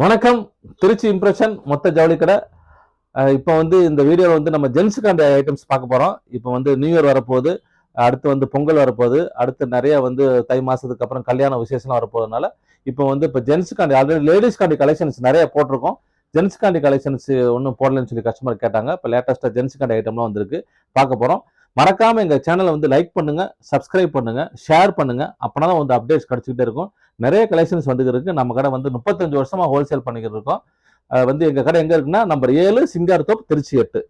வணக்கம். திருச்சி இம்ப்ரெஷன் மொத்த ஜவுளி கடை. இப்போ வந்து இந்த வீடியோவில் வந்து நம்ம ஜென்ஸுக்கான ஐட்டம்ஸ் பார்க்க போகிறோம் இப்போ வந்து நியூ இயர் வரப்போகுது. அடுத்து வந்து பொங்கல் வரப்போகுது. அடுத்து நிறைய வந்து தை மாதத்துக்கு அப்புறம் கல்யாண விசேஷம் வரப்போகிறதுனால இப்போ வந்து இப்போ ஜென்ஸுக்காண்டி ஆல்ரெடி லேடிஸ்காண்டி கலெக்ஷன்ஸ் நிறைய போட்டிருக்கோம். ஜென்ஸுக்காண்டி கலெக்ஷன்ஸ் ஒன்றும் போடலன்னு சொல்லி கஸ்டமர் கேட்டாங்க. இப்போ லேட்டஸ்ட்டாக ஜென்ஸுக்காண்டி ஐட்டம்லாம் வந்திருக்கு. பார்க்க போகிறோம் மறக்காம எங்கள் சேனலை வந்து லைக் பண்ணுங்க சப்ஸ்கிரைப் பண்ணுங்க ஷேர் பண்ணுங்க. அப்போனா தான் வந்து அப்டேட்ஸ் கிடச்சிக்கிட்டே இருக்கும். நிறைய கலெக்ஷன்ஸ் வந்துட்டு இருக்கு. நம்ம கடை வந்து முப்பத்தஞ்சு வருஷமா ஹோல்சேல் பண்ணிக்கிட்டு இருக்கோம். வந்து எங்க கடை எங்க இருக்குன்னா நம்பர் ஏழு சிங்கார்த்தோப் திருச்சி எட்டு.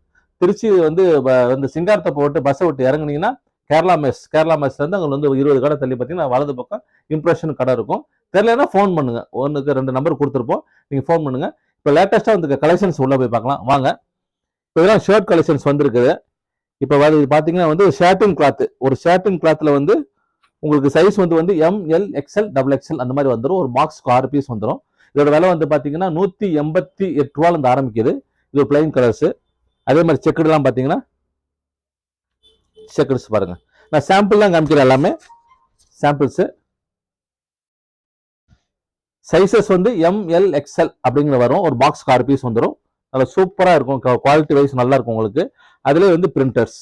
திருச்சி வந்து வந்து சிங்கார்த்தோப்பை விட்டு பஸ்ஸை விட்டு இறங்குனீங்கன்னா கேரளா மெஸ் கேரளா மெஸ்லேருந்து அங்கே அங்க வந்து இருபது கடை தள்ளி பார்த்தீங்கன்னா வலது பக்கம் இம்ப்ரெஷன் கடை இருக்கும். தெரியலன்னா ஃபோன் பண்ணுங்க. ஒன்றுக்கு ரெண்டு நம்பர் கொடுத்துருப்போம். நீங்க ஃபோன் பண்ணுங்க. இப்போ லேட்டஸ்ட்டாக வந்து கலெக்ஷன்ஸ் உள்ள போய் பார்க்கலாம். வாங்க. இப்போ இதெல்லாம் ஷர்ட் கலெக்ஷன்ஸ் வந்திருக்குது. இப்போ வந்து பார்த்தீங்கன்னா வந்து ஷர்ட்டிங் கிளாத் ஒரு ஷர்ட்டிங் கிளாத்தில் வந்து உங்களுக்கு சைஸ் வந்து வந்து M L XL double XL அந்த மாதிரி வந்துடும் ஒரு பாக்ஸ்க்கு ஆறு பீஸ் வந்துடும் இதோட விலை வந்து பார்த்தீங்கன்னா நூற்றி எண்பத்தி எட்டு ரூபால இருந்து ஆரம்பிக்குது. இது பிளைன் கலர்ஸ் அதே மாதிரி செக்குடுலாம் பார்த்தீங்கன்னா செக்குட்ஸ் பாருங்க. நான் சாம்பிள்லாம் காமிக்கிறேன் எல்லாமே. சாம்பிள்ஸ் சைசஸ் வந்து எம் எல் எக்ஸ்எல் அப்படிங்கிற வரும். ஒரு பாக்ஸ்க்கு ஆறு பீஸ் வந்துடும் நல்லா சூப்பராக இருக்கும். குவாலிட்டி வைஸ் நல்லா இருக்கும் உங்களுக்கு. அதுலேயே வந்து பிரிண்டர்ஸ்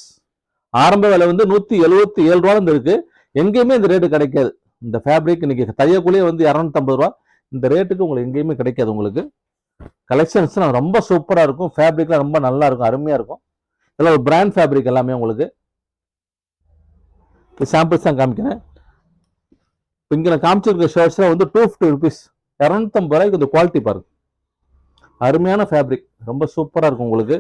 ஆரம்ப விலை வந்து நூற்றி எழுபத்தி ஏழு ரூபாலேருந்து இருக்குது எங்கேயுமே இந்த ரேட்டு கிடைக்காது. இந்த ஃபேப்ரிக் இன்னைக்கு தையக்குள்ளேயே வந்து இரநூத்தம்பது ரூபா. இந்த ரேட்டுக்கு உங்களுக்கு எங்கேயுமே கிடைக்காது உங்களுக்கு. கலெக்ஷன்ஸ் ரொம்ப சூப்பராக இருக்கும். ஃபேப்ரிக்லாம் ரொம்ப நல்லா இருக்கும். அருமையாக இருக்கும். இதெல்லாம் ஒரு பிராண்ட் ஃபேப்ரிக் எல்லாமே உங்களுக்கு. சாம்பிள்ஸ் தான் காமிக்கிறேன். இப்போ இங்கே நான் காமிச்சிருக்க ஷர்ட்ஸ்லாம் வந்து டூ ஃபிஃப்டி ருபீஸ் இரநூத்தம்பது ரூபாய்க்கு இந்த குவாலிட்டி பாருங்கள் அருமையான ஃபேப்ரிக் ரொம்ப சூப்பராக இருக்கும் உங்களுக்கு.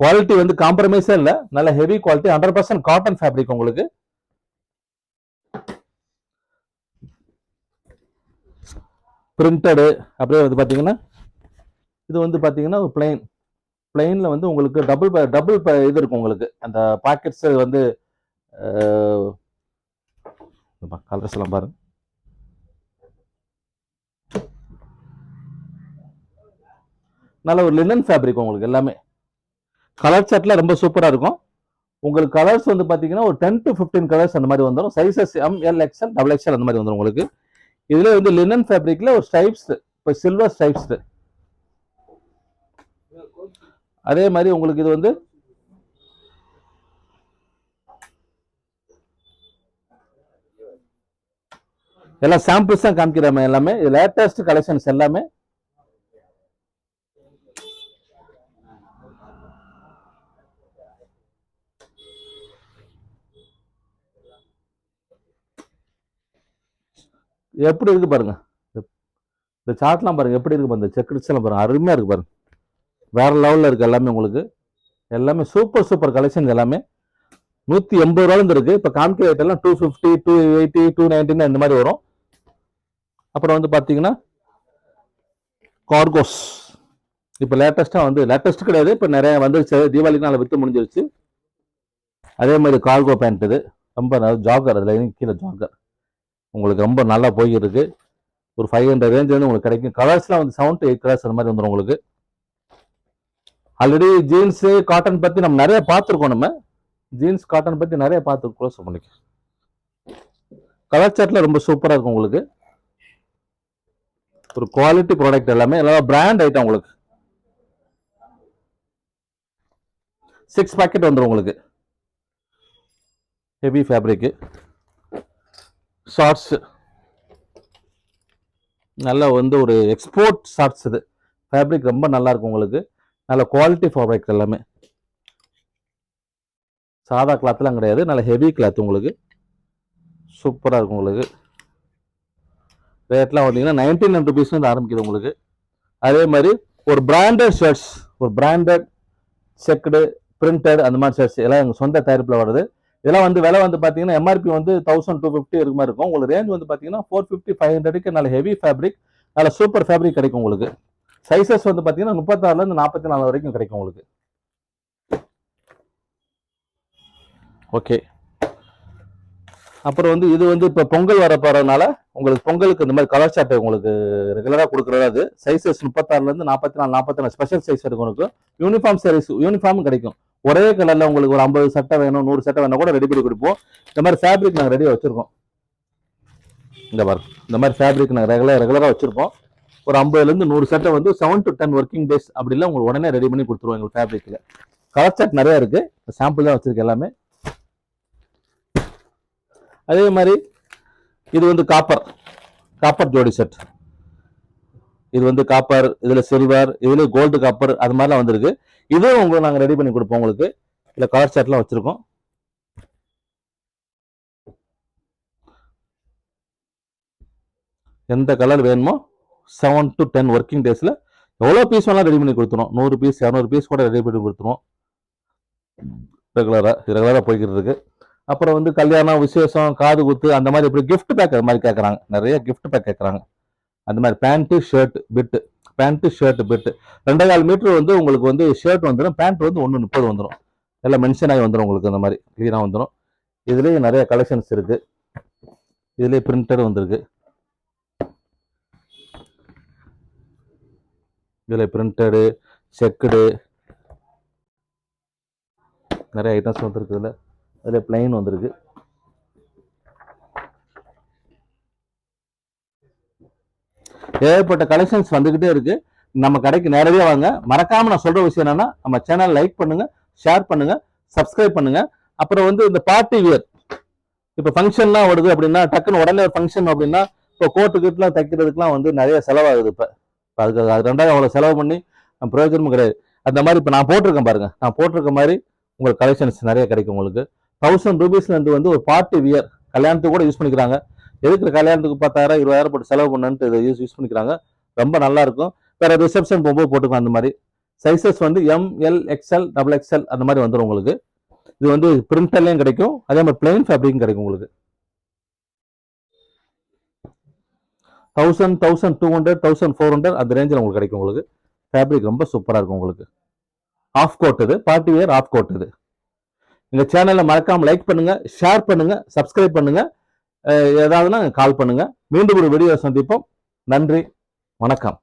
குவாலிட்டி வந்து காம்ப்ரமைஸே இல்லை. நல்ல heavy quality hundred percent cotton fabric உங்களுக்கு. பிரிண்டடு அப்படியே வந்து பார்த்தீங்கன்னா இது வந்து பார்த்தீங்கன்னா ஒரு பிளைன் பிளைனில் வந்து உங்களுக்கு டபுள் டபுள் இது இருக்கும் உங்களுக்கு. அந்த பாக்கெட்ஸ் வந்து கலர்ஸ் எல்லாம் பாருங்கள் நல்ல ஒரு லினன் ஃபேப்ரிக் உங்களுக்கு எல்லாமே. கலர் செட்ல ரொம்ப சூப்பராக இருக்கும். உங்களுக்கு கலர்ஸ் வந்து பார்த்தீங்கன்னா ஒரு டென் டு ஃபிஃப்டீன் கலர்ஸ் அந்த மாதிரி வந்துடும் sizes M L XL double XL அந்த மாதிரி வந்துடும் உங்களுக்கு. இதில் வந்து லினன் ஃபேப்ரிக்கில் ஒரு ஸ்டைப்ஸ் இப்போ சில்வர் ஸ்டைப்ஸ் அதே மாதிரி உங்களுக்கு இது வந்து எல்லாம் சாம்பிள்ஸ் தான் காமிக்கிறாம எல்லாமே. இது லேட்டஸ்ட் கலெக்ஷன்ஸ் எல்லாமே. எப்படி இருக்குது பாருங்கள் இந்த- சார்ட்லாம் பாருங்கள் எப்படி இருக்குது பாருங்க இந்த செக்ரிட்ஸ் பாருங்கள் அருமையாக இருக்குது பாருங்கள் வேறு லெவலில் இருக்குது எல்லாமே உங்களுக்கு. எல்லாமே சூப்பர் சூப்பர் கலெக்ஷன்ஸ் எல்லாமே. நூற்றி எண்பது ரூபாலேருந்து இருக்குது இப்போ இப்ப காமிக்கிற two fifty two eighty two நைன்டின்னு இந்த மாதிரி வரும். அப்புறம் வந்து பார்த்தீங்கன்னா கார்கோஸ் இப்போ லேட்டஸ்ட்டாக வந்து லேட்டஸ்ட் கிடையாது. இப்போ நிறைய வந்துருச்சு. தீபாவளிக்கு நாள் விற்று முடிஞ்சிருச்சு. அதே மாதிரி கார்கோ பேண்ட் இது. ரொம்ப ஜாகர் அதில் கீழே ஜாகர் உங்களுக்கு ரொம்ப நல்லா போயிருக்கு. ஒரு ஃபைவ் ஹண்ட்ரட் ரேஞ்ச் வந்து உங்களுக்கு கிடைக்கும். கலர்ஸ்லாம் வந்து செவன் டு எயிட் கலர்ஸ் அந்த மாதிரி வந்துடும் உங்களுக்கு. ஆல்ரெடி ஜீன்ஸு காட்டன் பற்றி நம்ம நிறைய பார்த்துருக்கோம் நம்ம. ஜீன்ஸ் காட்டன் பற்றி நிறைய பார்த்துருக்கோம் க்ளோஸ் பண்ணிக்க கலர் சார்ட்டில் ரொம்ப சூப்பராக இருக்கும் உங்களுக்கு. ஒரு குவாலிட்டி ப்ராடக்ட் எல்லாமே எல்லாம் பிராண்ட் ஐட்டம் உங்களுக்கு. சிக்ஸ் பாக்கெட் வந்துடும் உங்களுக்கு. ஹெவி ஃபேப்ரிக்கு ஷார்ட்ஸு நல்ல வந்து ஒரு எக்ஸ்போர்ட் ஷார்ட்ஸ் இது. ஃபேப்ரிக் ரொம்ப நல்லாயிருக்கும் உங்களுக்கு. நல்ல குவாலிட்டி ஃபேப்ரிக் எல்லாமே. சாதா கிளாத்லாம் கிடையாது. நல்ல ஹெவி கிளாத் உங்களுக்கு. சூப்பராக இருக்கும் உங்களுக்கு. ரேட்லாம் பார்த்தீங்கன்னா நைன்டீன் ஹண்ட்ரட் ருபீஸ்லேருந்து ஆரம்பிக்குது உங்களுக்கு. அதே மாதிரி ஒரு பிராண்டட் ஷர்ட்ஸ் ஒரு பிராண்டட் செக்குடு பிரிண்டட் அந்த மாதிரி ஷர்ட்ஸ் எல்லாம் எங்கள் சொந்த தயாரிப்பில் வருது இதெல்லாம் வந்து விலை வந்து பார்த்தீங்கன்னா எம்ஆர்பி வந்து தௌசண்ட் டூ ஃபிஃப்டி இருக்கு மாதிரி இருக்கும். உங்களுக்கு ரேஞ்ச் வந்து பார்த்தீங்கன்னா ஃபோர் ஃபிஃப்டி ஃபைவ் ஹண்ட்ரடுக்கு நல்ல ஹெவி ஃபேப்ரிக் நல்ல சூப்பர் ஃபேப்ரிக் கிடைக்கும் உங்களுக்கு. சைஸஸ் வந்து பார்த்தீங்கன்னா முப்பத்தாறுலேருந்து நாற்பத்தி நாலு வரைக்கும் கிடைக்கும் உங்களுக்கு. ஓகே அப்புறம் வந்து இது வந்து இப்போ பொங்கல் வர போகிறதுனால உங்களுக்கு பொங்கலுக்கு இந்த மாதிரி கலர் சார்ட் உங்களுக்கு ரெகுலராக கொடுக்குறது அது. சைஸஸ் முப்பத்தாறுலேருந்து நாற்பத்தி நாலு நாற்பத்தி நாலு ஸ்பெஷல் சைஸ் இருக்கும். உங்களுக்கு யூனிஃபார்ம் சைஸ் யூனிஃபார்ம் கிடைக்கும். ஒரே கலர்ல உங்களுக்கு ஒரு ஐம்பது சட்டை வேணும் நூறு சட்டை வேணும் கூட ரெடி பண்ணி கொடுப்போம். இந்த மாதிரி ஃபேப்ரிக் நாங்கள் ரெடியாக வச்சுருக்கோம். இந்த பாருங்க இந்த மாதிரி ஃபேப்ரிக் நாங்கள் ரெகுலர் ரெகுலராக வச்சுருப்போம் ஒரு ஐம்பதுலேருந்து நூறு சட்டை வந்து seven to ten working days அப்படிலாம் உங்களுக்கு உடனே ரெடி பண்ணி கொடுத்துருவோம் எங்களுக்கு ஃபேப்ரிக்கில் கலர் சட் நிறைய இருக்குது சாம்பிள் தான் வச்சுருக்கேன் எல்லாமே. அதே மாதிரி இது வந்து காப்பர் காப்பர் ஜோடி செட் இது வந்து காப்பர் இதில் சில்வர் இதில் கோல்டு காப்பர் அது மாதிரிலாம் வந்திருக்கு. இதுவும் உங்களுக்கு நாங்கள் ரெடி பண்ணி கொடுப்போம் உங்களுக்கு. இல்லை கலர் சார்ட்லாம் வச்சுருக்கோம். எந்த கலர் வேணுமோ செவன் டு டென் ஒர்க்கிங் டேஸில் எவ்வளோ பீஸ் வேணாலும் ரெடி பண்ணி கொடுத்துரும் நூறு பீஸ் இரநூறு பீஸ் கூட ரெடி பண்ணி கொடுத்துருவோம். ரெகுலராக ரெகுலராக போய்கிட்டு இருக்கு அப்புறம் வந்து கல்யாணம் விசேஷம் காது குத்து அந்த மாதிரி இப்படி கிஃப்ட் பேக் அது மாதிரி கேட்குறாங்க நிறைய கிஃப்ட் பேக் கேட்குறாங்க அந்த மாதிரி pant shirt bit pant shirt bed ரெண்டே கால் மீட்டர் வந்து உங்களுக்கு வந்து ஷர்ட் வந்துடும் பேண்ட் வந்து ஒன்று முப்பது வந்துடும் எல்லாம் மென்ஷன் ஆகி வந்துடும் உங்களுக்கு அந்த மாதிரி. க்ளீனாக வந்துடும் இதுலேயே நிறைய கலெக்ஷன்ஸ் இருக்குது இதுலேயே பிரிண்டர் வந்திருக்கு. இதில் பிரிண்டடு செக்குடு நிறைய ஐட்டம்ஸ் வந்திருக்கு இதில். அதில் பிளைன் வந்திருக்கு. ஏகப்பட்ட கலெக்ஷன்ஸ் வந்துகிட்டே இருக்கு. நம்ம கடைக்கு நேரடியாக வாங்க. மறக்காம நான் சொல்ற விஷயம் என்னன்னா நம்ம சேனல் லைக் பண்ணுங்க ஷேர் பண்ணுங்க சப்ஸ்கிரைப் பண்ணுங்க. அப்புறம் வந்து இந்த பார்ட்டி வியர் இப்போ ஃபங்க்ஷன்லாம் வருது அப்படின்னா டக்குன்னு உடனே ஒரு ஃபங்க்ஷன் அப்படின்னா இப்போ கோட்டு கிட்டலாம் தைக்கிறதுக்குலாம் வந்து நிறைய செலவாகுது இப்போ. இப்போ அதுக்கு அது ரெண்டாவது அவ்வளோ செலவு பண்ணி பிரயோஜனமும் கிடையாது. அந்த மாதிரி இப்போ நான் போட்டிருக்கேன் பாருங்க. நான் போட்டிருக்க மாதிரி உங்களுக்கு கலெக்ஷன்ஸ் நிறைய கிடைக்கும் உங்களுக்கு. தௌசண்ட் ருபீஸ்லேருந்து வந்து ஒரு பார்ட்டி வியர் கல்யாணத்துக்கு கூட யூஸ் பண்ணிக்கிறாங்க. எதுக்கு கல்யாணத்துக்கு பத்தாயிரம் இருபதாயிரம் போட்டு செலவு பண்ணுன்ட்டு இதை யூஸ் யூஸ் பண்ணிக்கிறாங்க. ரொம்ப நல்லா இருக்கும் வேற ரிசப்ஷன் போகும்போது போட்டுக்கலாம் அந்த மாதிரி. சைஸஸ் வந்து M L XL double XL அந்த மாதிரி வந்துடும் உங்களுக்கு. இது வந்து பிரிண்டர்லையும் கிடைக்கும். அதே மாதிரி பிளெயின் ஃபேப்ரிக்கும் கிடைக்கும் உங்களுக்கு. Thousand thousand two hundred thousand four hundred அந்த ரேஞ்சில் உங்களுக்கு கிடைக்கும் உங்களுக்கு. ஃபேப்ரிக் ரொம்ப சூப்பராக இருக்கும் உங்களுக்கு. ஆஃப் கோட் இது. பார்ட்டி வேர் ஆஃப் கோட் இது. எங்கள் சேனலில் மறக்காமல் லைக் பண்ணுங்கள் ஷேர் பண்ணுங்கள் சப்ஸ்கிரைப் பண்ணுங்கள் அஹ் ஏதாவதுன்னா கால் பண்ணுங்க. மீண்டும் ஒரு வீடியோ சந்திப்போம். நன்றி. வணக்கம்.